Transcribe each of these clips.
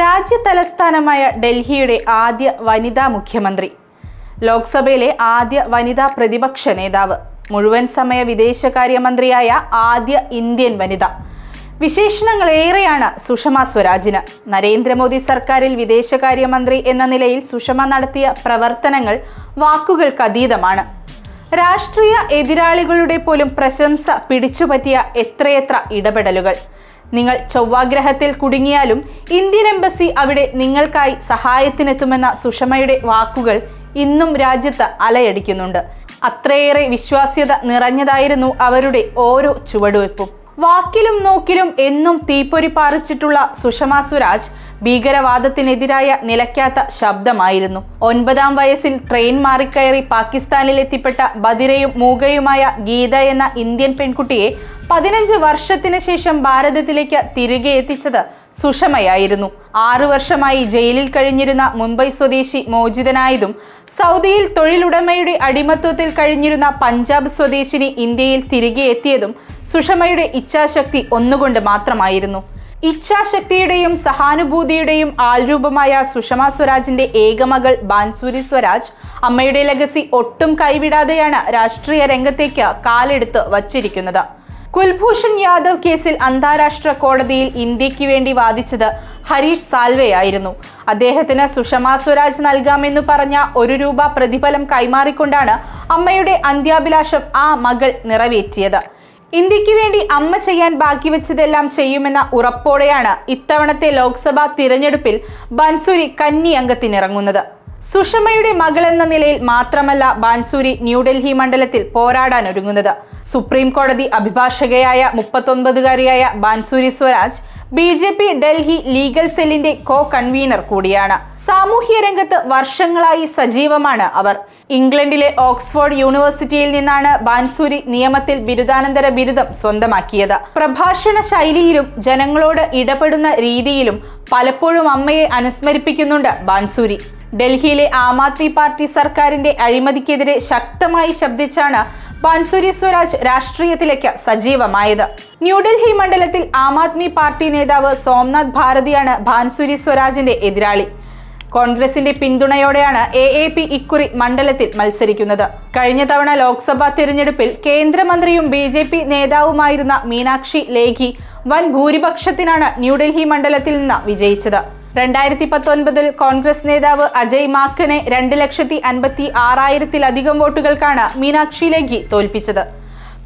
രാജ്യ തലസ്ഥാനമായ ഡൽഹിയുടെ ആദ്യ വനിതാ മുഖ്യമന്ത്രി. ലോക്സഭയിലെ ആദ്യ വനിതാ പ്രതിപക്ഷ നേതാവ്. മുഴുവൻ സമയ വിദേശകാര്യമന്ത്രിയായ ആദ്യ ഇന്ത്യൻ വനിത. വിശേഷണങ്ങൾ ഏറെയാണ് സുഷമ സ്വരാജിന്. നരേന്ദ്രമോദി സർക്കാരിൽ വിദേശകാര്യമന്ത്രി എന്ന നിലയിൽ സുഷമ നടത്തിയ പ്രവർത്തനങ്ങൾ വാക്കുകൾക്കതീതമാണ് രാഷ്ട്രീയ എതിരാളികളുടെ പോലും പ്രശംസ പിടിച്ചുപറ്റിയ എത്രയെത്ര ഇടപെടലുകൾ. നിങ്ങൾ ചൊവ്വാഗ്രഹത്തിൽ കുടുങ്ങിയാലും ഇന്ത്യൻ എംബസി അവിടെ നിങ്ങൾക്കായി സഹായത്തിനെത്തുമെന്ന സുഷമയുടെ വാക്കുകൾ ഇന്നും രാജ്യത്ത് അലയടിക്കുന്നുണ്ട്. അത്രയേറെ വിശ്വാസ്യത നിറഞ്ഞതായിരുന്നു അവരുടെ ഓരോ ചുവടുവെപ്പും വാക്കിലും നോക്കിലും എന്നും തീപ്പൊരി പാറിച്ചിട്ടുള്ള സുഷമ സ്വരാജ് ഭീകരവാദത്തിനെതിരായ നിലയ്ക്കാത്ത ശബ്ദമായിരുന്നു. ഒൻപതാം വയസ്സിൽ ട്രെയിൻ മാറിക്കയറി പാകിസ്ഥാനിലെത്തിപ്പെട്ട ബദിരയും മൂകയുമായ ഗീത എന്ന ഇന്ത്യൻ പെൺകുട്ടിയെ പതിനഞ്ച് വർഷത്തിന് ശേഷം ഭാരതത്തിലേക്ക് തിരികെ എത്തിച്ചത് സുഷമയായിരുന്നു. ആറു വർഷമായി ജയിലിൽ കഴിഞ്ഞിരുന്ന മുംബൈ സ്വദേശി മോചിതനായതും സൗദിയിൽ തൊഴിലുടമയുടെ അടിമത്വത്തിൽ കഴിഞ്ഞിരുന്ന പഞ്ചാബ് സ്വദേശിനി ഇന്ത്യയിൽ തിരികെ എത്തിയതും സുഷമയുടെ ഇച്ഛാശക്തി ഒന്നുകൊണ്ട് മാത്രമായിരുന്നു. ഇച്ഛാശക്തിയുടെയും സഹാനുഭൂതിയുടെയും ആൽരൂപമായ സുഷമ സ്വരാജിന്റെ ഏകമകൾ ബാൻസൂരി സ്വരാജ് അമ്മയുടെ ലഗസി ഒട്ടും കൈവിടാതെയാണ് രാഷ്ട്രീയ രംഗത്തേക്ക് കാലെടുത്ത് വച്ചിരിക്കുന്നത്. കുൽഭൂഷൺ യാദവ് കേസിൽ അന്താരാഷ്ട്ര കോടതിയിൽ ഇന്ത്യയ്ക്ക് വേണ്ടി വാദിച്ചത് ഹരീഷ് സാൽവെയായിരുന്നു അദ്ദേഹത്തിന് സുഷമ സ്വരാജ് നൽകാമെന്ന് പറഞ്ഞ ഒരു രൂപ പ്രതിഫലം കൈമാറിക്കൊണ്ടാണ് അമ്മയുടെ അന്ത്യാഭിലാഷം ആ മകൾ നിറവേറ്റിയത്. ഇന്ത്യയ്ക്ക് വേണ്ടി അമ്മ ചെയ്യാൻ ബാക്കി വെച്ചതെല്ലാം ചെയ്യുമെന്ന ഉറപ്പോടെയാണ് ഇത്തവണത്തെ ലോക്സഭാ തിരഞ്ഞെടുപ്പിൽ ബൻസൂരി കന്നി അംഗത്തിനിറങ്ങുന്നത്. സുഷമയുടെ മകൾ എന്ന നിലയിൽ മാത്രമല്ല ബാൻസൂരി ന്യൂഡൽഹി മണ്ഡലത്തിൽ പോരാടാൻ ഒരുങ്ങുന്നത്. സുപ്രീം കോടതി അഭിഭാഷകയായ മുപ്പത്തൊൻപതുകാരിയായ Bansuri Swaraj B J P Delhi legal സെല്ലിന്റെ കോ കൺവീനർ കൂടിയാണ്. സാമൂഹ്യ രംഗത്ത് വർഷങ്ങളായി സജീവമാണ് അവർ. ഇംഗ്ലണ്ടിലെ ഓക്സ്ഫോർഡ് യൂണിവേഴ്സിറ്റിയിൽ നിന്നാണ് ബാൻസൂരി നിയമത്തിൽ ബിരുദാനന്തര ബിരുദം സ്വന്തമാക്കിയത്. പ്രഭാഷണ ശൈലിയിലും ജനങ്ങളോട് ഇടപെടുന്ന രീതിയിലും പലപ്പോഴും അമ്മയെ അനുസ്മരിപ്പിക്കുന്നുണ്ട് ബാൻസൂരി. ഡൽഹിയിലെ ആം ആദ്മി പാർട്ടി സർക്കാരിന്റെ അഴിമതിക്കെതിരെ ശക്തമായി ശബ്ദിച്ചാണ് ബാൻസുരി സ്വരാജ് രാഷ്ട്രീയത്തിലേക്ക് സജീവമായത്. ന്യൂഡൽഹി മണ്ഡലത്തിൽ ആം ആദ്മി പാർട്ടി നേതാവ് സോംനാഥ് ഭാരതിയാണ് ബാൻസുരി സ്വരാജിന്റെ എതിരാളി. കോൺഗ്രസിന്റെ പിന്തുണയോടെയാണ് എ എ പി ഇക്കുറി മണ്ഡലത്തിൽ മത്സരിക്കുന്നത്. കഴിഞ്ഞ തവണ ലോക്സഭാ തിരഞ്ഞെടുപ്പിൽ കേന്ദ്രമന്ത്രിയും ബി ജെ പി നേതാവുമായിരുന്ന മീനാക്ഷി ലേഖി വൻ ഭൂരിപക്ഷത്തിനാണ് ന്യൂഡൽഹി മണ്ഡലത്തിൽ നിന്ന് വിജയിച്ചത്. രണ്ടായിരത്തി പത്തൊൻപതിൽ കോൺഗ്രസ് നേതാവ് അജയ് മാക്കനെ രണ്ട് ലക്ഷത്തി അൻപത്തി ആറായിരത്തിലധികം വോട്ടുകൾക്കാണ് മീനാക്ഷി ലേഖി തോൽപ്പിച്ചത്.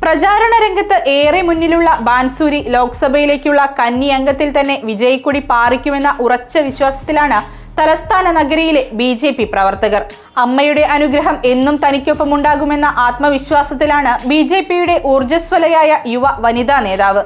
പ്രചാരണ രംഗത്ത് ഏറെ മുന്നിലുള്ള ബാൻസൂരി ലോക്സഭയിലേക്കുള്ള കന്നി അംഗത്തിൽ തന്നെ വിജയിക്കൊടി പാറിക്കുമെന്ന ഉറച്ച വിശ്വാസത്തിലാണ് തലസ്ഥാന നഗരിയിലെ ബി ജെ പി പ്രവർത്തകർ. അമ്മയുടെ അനുഗ്രഹം എന്നും തനിക്കൊപ്പം ഉണ്ടാകുമെന്ന ആത്മവിശ്വാസത്തിലാണ് ബി ജെ പിയുടെ ഊർജസ്വലയായ യുവ വനിതാ നേതാവ്.